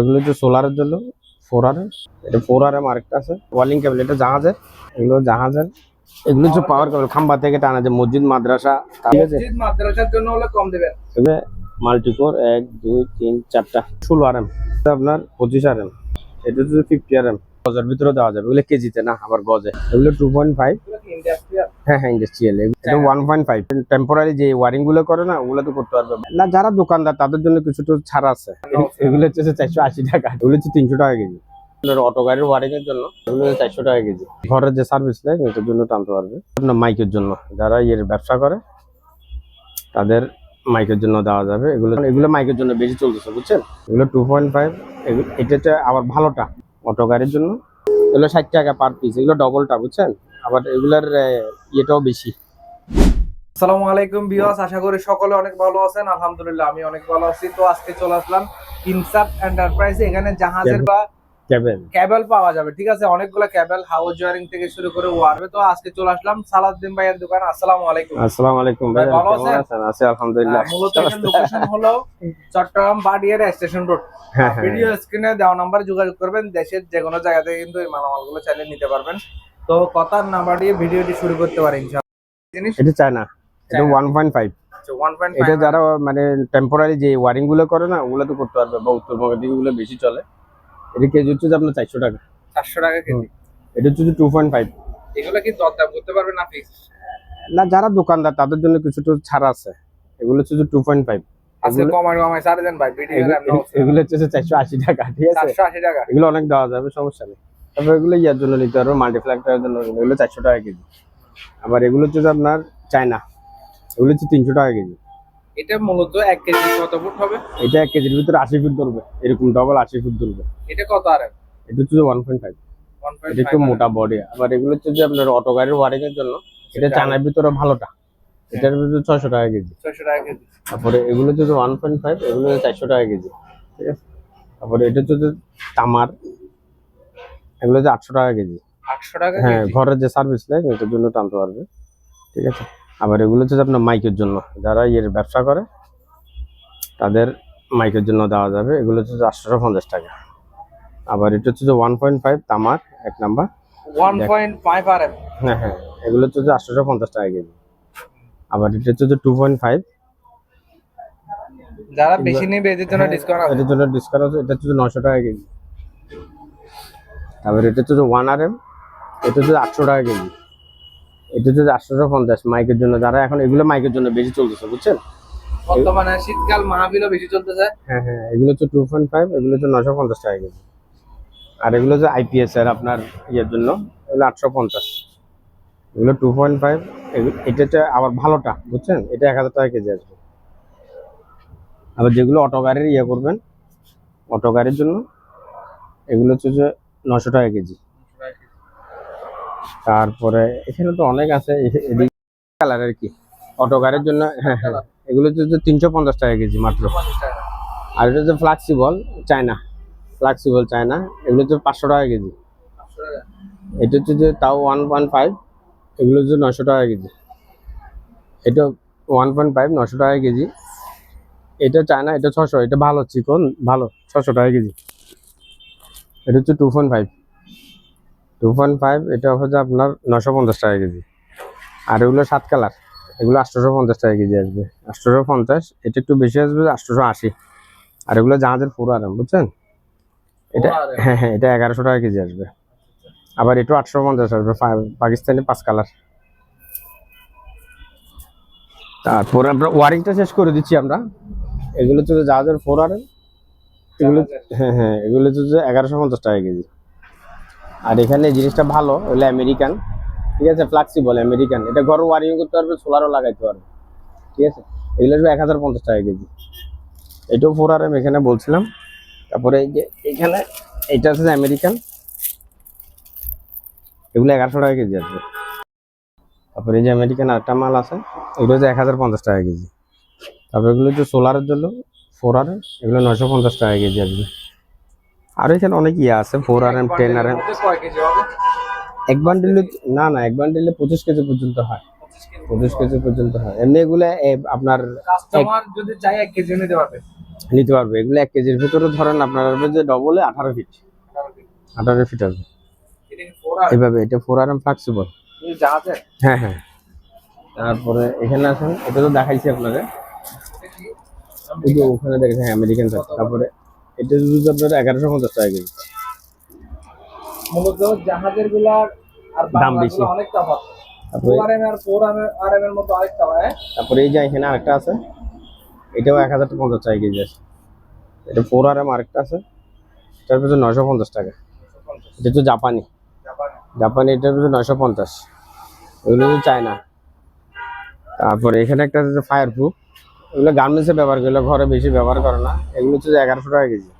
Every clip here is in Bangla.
এগুলো হচ্ছে সোলারের জন্য ফোর আর এটা ফোর আর এম আরেকটা আছে। ওয়ালিং কেবল এটা জাহাজের। এগুলো জাহাজের। এগুলো হচ্ছে পাওয়ার কেবল খাম্বা থেকে টানা যে মসজিদ মাদ্রাসা ঠিক আছে? মাদ্রাসার জন্য হলে কম দেবেন। এগুলো মাল্টিকোর এক দুই তিন চারটা। ষোলো আর এম আপনার পঁচিশ আর এম এটা হচ্ছে ফিফটি আর এম গজের ভিতরে দেওয়া যাবে। এগুলো কেজিতে না আবার গজে। এগুলো টু পয়েন্ট ফাইভ হ্যাঁ হ্যাঁ ইন্ডাস্ট্রিয়াল এটা ওয়ান পয়েন্ট ফাইভ টেম্পোরারি যে ওয়ারিংগুলো করে না ওগুলো তো করতে পারবে। না যারা দোকানদার তাদের জন্য কিছু তো ছাড় আছে। এগুলো হচ্ছে চারশো আশি টাকা। এগুলো হচ্ছে তিনশো টাকা কেজি। অটো গাড়ির ওয়ারিং এর জন্য চারশো টাকা কেজি। ঘরের যে সার্ভিস নেয় এটার জন্য টানতে পারবে। আপনার মাইকের জন্য। যারা ইয়ের ব্যবসা করে তাদের মাইকের জন্য দেওয়া যাবে। এগুলো এগুলো মাইকের জন্য বেশি চলতেছে বুঝছেন? এগুলো টু পয়েন্ট ফাইভ এটাতে আবার ভালোটা অটো গাড়ির জন্য। এগুলো ষাট টাকা পার পিস এগুলো ডবলটা বুঝছেন? আবার এগুলার ইয়েটাও বেশি। আসসালামু আলাইকুম বিয়াস আশা করি সকলে অনেক ভালো আছেন। আলহামদুলিল্লাহ আমি অনেক ভালো আছি। তো আজকে চলে আসলাম ইনসাপ এন্টারপ্রাইজ। এখানে জাহাজের বা ক্যাবেল ক্যাবেল পাওয়া যাবে ঠিক আছে? অনেকগুলো ক্যাবেল হাউস ওয়ারিং থেকে শুরু করে ওয়ারবে তো আজকে চলে আসলাম সালাউদ্দিন ভাইয়ের দোকান। আসসালামু আলাইকুম। আসসালামু আলাইকুম ভাই ভালো আছেন? আছি আলহামদুলিল্লাহ। মূলত লোকেশন হলো চট্টগ্রাম বাডিয়ার স্টেশন রোড হ্যাঁ হ্যাঁ ভিডিও স্ক্রিনে দেওয়া নাম্বারে যোগাযোগ করবেন। দেশের যে কোনো জায়গা থেকে কিন্তু এই মালামালগুলো চাইলে নিতে পারবেন। তো কথার না দিয়ে ভিডিওটি শুরু করতে জিনিস? এটা চায় না এটা ওয়ান পয়েন্ট ফাইভ এটা যারা মানে টেম্পোরারি যে ওয়ারিংগুলো করে না ওগুলো তো করতে পারবে বা উত্তরবঙ্গের দিকে ওগুলো বেশি চলে। এটা কেজি হচ্ছে যে আপনার চারশো টাকা। চারশো টাকা কেজি? এটা হচ্ছে টু পয়েন্ট ফাইভ এগুলো কি দরদাম করতে পারবেন না ফিক্স না যারা দোকানদার তাদের জন্য কিছু তো ছাড় আছে। এগুলো হচ্ছে টু পয়েন্ট ফাইভ এগুলো- হচ্ছে চারশো আশি টাকা ঠিক আছে? চারশো আশি টাকা। এগুলো অনেক দেওয়া যাবে সমস্যা নেই। তারপর এগুলো ইয়ার জন্য নিতে পারবে মাল্টিপ্লাক্টারের জন্য এগুলো চারশো টাকা কেজি। আবার এগুলো হচ্ছে আপনার চায়না এগুলো হচ্ছে তিনশো টাকা কেজি। এটা মূলত এক কেজি কত ফুট হবে? এটা এক কেজির ভিতরে আশি ফুট ধরবে এরকম ডবল আশি ফুট ধরবে। এটা কত আর? এটা হচ্ছে ওয়ান পয়েন্ট ফাইভ এটা একটু মোটা বডি আবার এগুলো হচ্ছে যে আপনার অটো গাড়ির ওয়ারিং এর জন্য এটা চায়নার ভিতরে ভালোটা। এটার ভিতরে ছয়শো টাকা কেজি। ছয়শো টাকা কেজি। তারপরে এগুলো হচ্ছে ওয়ান পয়েন্ট ফাইভ এগুলো চারশো টাকা কেজি। ঠিক আছে? তারপরে এটা হচ্ছে তামার এগুলো হচ্ছে আটশো টাকা কেজি। আটশো টাকা হ্যাঁ ঘরের যে সার্ভিস নেয় এটার জন্য টানতে পারবে। ঠিক আছে? আবার এগুলো হচ্ছে যে আপনার মাইকের জন্য। যারা ইয়ের ব্যবসা করে তাদের মাইকের জন্য দেওয়া যাবে। এগুলো হচ্ছে আটশোশো পঞ্চাশ টাকা। আবার এটা হচ্ছে যে ওয়ান পয়েন্ট ফাইভ তামার এক নাম্বার। ওয়ান পয়েন্ট ফাইভ আর হ্যাঁ হ্যাঁ এগুলো হচ্ছে যে আটশোশো পঞ্চাশ টাকা কেজি। আবার এটা হচ্ছে যে টু পয়েন্ট ফাইভ যারা বেশি নেবে এদের জন্য হ্যাঁ, ডিসকাউন্ট আছে। এটার জন্য ডিসকাউন্ট আছে। এটা হচ্ছে নশো টাকা কেজি। তারপর এটা হচ্ছে ওয়ান আর এম এটা হচ্ছে আটশো টাকা কেজি। এটা হচ্ছে আটশোশো পঞ্চাশ মাইকের জন্য। যারা এখন এগুলো মাইকের জন্য বেশি চলতেছে বুঝছেন? বর্তমানে শীতকাল মাহফিলও বেশি চলতেছে। হ্যাঁ হ্যাঁ এগুলো হচ্ছে টু পয়েন্ট ফাইভ এগুলো হচ্ছে নশো পঞ্চাশ টাকা কেজি। আর এগুলো হচ্ছে আইপিএস এর আপনার ইয়ের জন্য এগুলো আটশো পঞ্চাশ। এগুলো টু পয়েন্ট ফাইভ এটা হচ্ছে আবার ভালোটা বুঝছেন? এটা এক হাজার টাকা কেজি আসবে। আবার যেগুলো অটো গাড়ির ইয়ে করবেন অটো গাড়ির জন্য এগুলো হচ্ছে যে নশো টাকা কেজি। তারপরে এখানে তো অনেক আছে এদিকে কালার আর কি? অটো গাড়ির জন্য হ্যাঁ হ্যাঁ এগুলো হচ্ছে তিনশো পঞ্চাশ টাকা কেজি মাত্র। আর এটা হচ্ছে ফ্লাক্সিবল চায়না ফ্লাক্সিবল চায়না এগুলো হচ্ছে পাঁচশো টাকা কেজি। এটা হচ্ছে যে তাও ওয়ান পয়েন্ট ফাইভ এগুলো হচ্ছে নশো টাকা কেজি। এটা ওয়ান পয়েন্ট ফাইভ নশো টাকা কেজি। এটা চায়না এটা ছশো এটা ভালো চিকন ভালো ছশো টাকা কেজি। এটা হচ্ছে two point five two point five এটা হচ্ছে আপনার নশো পঞ্চাশ টাকা কেজি। আর এগুলো সাত কালার এগুলো আটশোশো পঞ্চাশ টাকা কেজি আসবে। আটশোশো পঞ্চাশ এটা একটু বেশি আসবে আটশোশো আশি আর এগুলো জাহাজের পুরো আরাম বুঝছেন? এটা হ্যাঁ হ্যাঁ এটা এগারোশো টাকা কেজি আসবে। আবার এটাও আটশো পঞ্চাশ আসবে পাকিস্তানি পাঁচ কালার। তারপরে আমরা ওয়ারিংটা শেষ করে দিচ্ছি আমরা। এগুলো হচ্ছে জাহাজের ফোর আর এগুলো হ্যাঁ হ্যাঁ এগুলো হচ্ছে এগারোশো পঞ্চাশ টাকা কেজি। আর এখানে জিনিসটা ভালো হলো আমেরিকান। ঠিক আছে ফ্লাক্সিবল আমেরিকান। এটা ঘরে ওয়ারিং করতে পারবে সোলারও লাগাইতে পারবে। ঠিক আছে? এগুলো আসবে এক হাজার পঞ্চাশ টাকা কেজি। এটাও ফোর আর এম এখানে বলছিলাম। তারপরে এই যে এখানে এটা হচ্ছে আমেরিকান। এগুলো এগারোশো টাকা কেজি আসবে। তারপরে এই যে আমেরিকান আরেকটা মাল আছে এগুলো হচ্ছে এক হাজার পঞ্চাশ টাকা কেজি। তারপরে এগুলো হচ্ছে সোলারের জন্য ফোর আর এগুলো নয়শো পঞ্চাশ টাকা কেজি আসবে। আর এখানে অনেক ইয়ে আছে four R M ten R M এক বান্ডিলে না না এক বান্ডিলে পঁচিশ কেজি পর্যন্ত হয়। পঁচিশ কেজি পর্যন্ত হয়। এমনি এগুলো আপনার কাস্টমার যদি চাই এক কেজি নিতে পারবে। নিতে পারবে। এগুলো এক কেজির ভিতরে ধরেন আপনার আসবে যে ডবলে আঠারো ফিট আঠারো ফিট আসবে। এভাবে এটা ফোর আর এম ফ্লেক্সিবল হ্যাঁ হ্যাঁ। তারপরে এখানে আসেন এটা তো দেখাইছি আপনাকে এই যে ওখানে দেখেছেন আমেরিকান তারপরে এটা যদি আপনার এগারোশো পঞ্চাশ টাকা কেজি। মূলত জাহাজেরগুলা আর দাম বেশি। অনেক তফাৎ তারপরে হ্যাঁ তারপরে এই যে এখানে আরেকটা আছে এটাও এক হাজার পঞ্চাশ টাকা কেজি আছে। এটা ফোর আর এম আরেকটা আছে এটার পিছনে নয়শো পঞ্চাশ টাকা। এটা তো জাপানি। জাপানি। এটার পিছনে নয়শো পঞ্চাশ। চায়না। তারপরে এখানে একটা আছে ফায়ার প্রুফ এগুলো গার্মেন্টসে ব্যবহার করলে ঘরে বেশি ব্যবহার করে না। এগুলো হচ্ছে এগারোশো টাকা কেজি।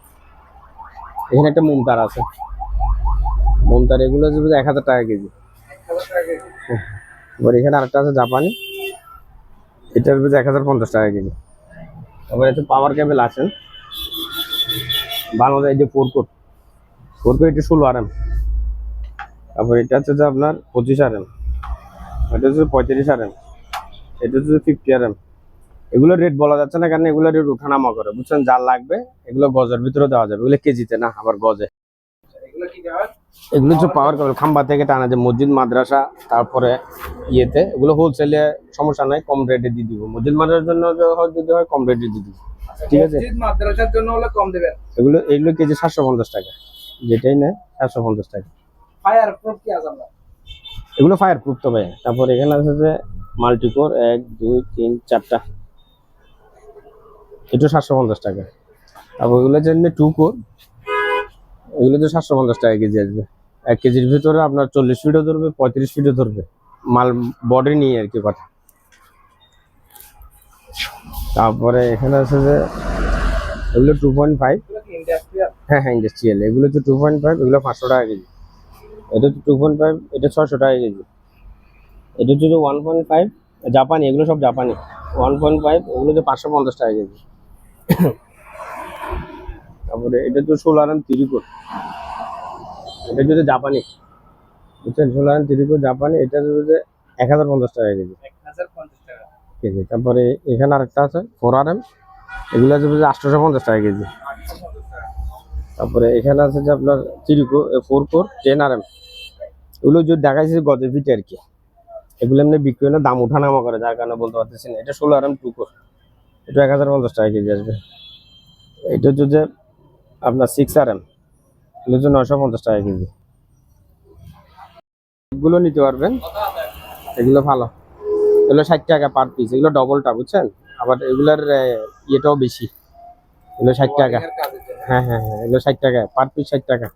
এখানে একটা মুমতার আছে। মুমতার, এগুলো হচ্ছে এক হাজার টাকা কেজি। এবার এখানে আরেকটা আছে জাপানি। এটার ভিতরে এক হাজার পঞ্চাশ টাকা কেজি। তারপরে একটু পাওয়ার কেবেল আছেন বাংলাদেশ এই যে ফোর কোট। ফোর কোট এটা ষোলো আর এম তারপর এটা হচ্ছে যে আপনার পঁচিশ আর এম এটা হচ্ছে পঁয়ত্রিশ আর এম এটা হচ্ছে ফিফটি আর এম এগুলো রেট বলা যাচ্ছে না কারণ এগুলো রেট উঠানামা করে। বুঝছেন? যা লাগবে এগুলো গজের ভিতরে দেওয়া যাবে। এগুলো কেজিতে না আবার গজে। এগুলো হচ্ছে পাওয়ার কেবল খাম্বা থেকে টানা যে মসজিদ মাদ্রাসা তারপরে ইয়েতে এগুলো হোলসেলে সমস্যা নাই কম রেটে দিয়ে দিব। মসজিদ মাদ্রাসার জন্য যদি হয়- যদি হয় কম রেটে দিয়ে দিব। ঠিক আছে। মাদ্রাসার জন্য হলে কম দেবেন? এগুলো এগুলো কেজি সাতশো পঞ্চাশ টাকা। যেটাই নেয় সাতশো পঞ্চাশ টাকা। ফায়ার প্রুফ কি আছে এগুলো ফায়ার প্রুফ তো ভাই। তারপর এখানে আছে যে মাল্টিকোর এক দুই তিন চারটা। এটা সাতশো পঞ্চাশ টাকা। আর এগুলো যে টু কোর এগুলো তো সাতশো পঞ্চাশ টাকা কেজি আসবে। এক কেজির ভিতরে আপনার চল্লিশ ফিটও ধরবে, পঁয়ত্রিশ ফিটও ধরবে। মাল বডি নিয়ে আর কি কথা। তারপরে এখানে আছে যে, এগুলো টু পয়েন্ট ফাইভ হ্যাঁ হ্যাঁ ইন্ডাস্ট্রিয়াল এগুলো তো টু পয়েন্ট ফাইভ এগুলো পাঁচশো টাকা কেজি। এটা তো টু পয়েন্ট ফাইভ এটা ছশো টাকা কেজি। এটা হচ্ছে ওয়ান পয়েন্ট ফাইভ জাপানি, এগুলো সব জাপানি। ওয়ান পয়েন্ট ফাইভ এগুলো তো পাঁচশো পঞ্চাশ টাকা কেজি। তারপরে এটা তো ষোলো আরাম তিরিকোট এটা যদি জাপানি বুঝছেন? ষোলো আরাম তিরিকোট জাপানি এটা যদি এক হাজার পঞ্চাশ টাকা কেজি। কেজি। তারপরে এখানে আরেকটা আছে ফোর আর এম। এগুলো আছে আটশোশো পঞ্চাশ টাকা কেজি। তারপরে এখানে আছে যে আপনার three core four core ten R M. এগুলো যদি দেখাইছে গজের ফিটে আর কি। এগুলো এমনি বিক্রি না দাম উঠানামা করে যার কারণে বলতে পারতেছি না। এটা ষোলো আর এম টু কোর এটা এক হাজার পঞ্চাশ টাকা কেজি আসবে। এটা হচ্ছে যে আপনার সিক্স আর এম এগুলো হচ্ছে নয়শো পঞ্চাশ টাকা কেজি। এগুলো নিতে পারবেন। এগুলো ভালো। এগুলো ষাট টাকা পার পিস এগুলো ডবলটা বুঝছেন? আবার এগুলোর ইয়েটাও বেশি। এগুলো ষাট টাকা। হ্যাঁ হ্যাঁ হ্যাঁ এগুলো ষাট টাকা। পার পিস ষাট টাকা।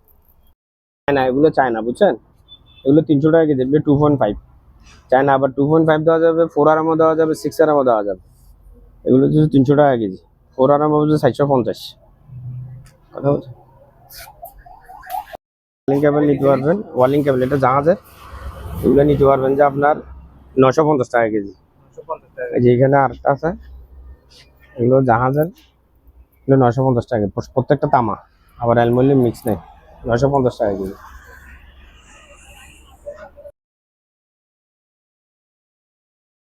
চায়না, এগুলো চায়না, বুঝছেন? এগুলো তিনশো টাকা KG two point five China, আবার টু পয়েন্ট ফাইভ দেওয়া যাবে ফোর আরামও দেওয়া যাবে সিক্স আরামও দেওয়া যাবে। এগুলো হচ্ছে তিনশো টাকা কেজি। ফোর আরাম হচ্ছে চারশো পঞ্চাশ। কথা বলছে? ওয়ালিং কেবল নিতে পারবেন। ওয়ালিং কেবল এটা জাহাজের। এগুলো নিতে পারবেন যে আপনার নশো পঞ্চাশ টাকা কেজি। নশো পঞ্চাশ টাকা যে এখানে আরেকটা আছে। এগুলো জাহাজের। এগুলো নয়শো পঞ্চাশ টাকা প্রত্যেকটা তামা। আবার অ্যালমোনিয়াম মিক্স নেই। নশো পঞ্চাশ টাকা কেজি।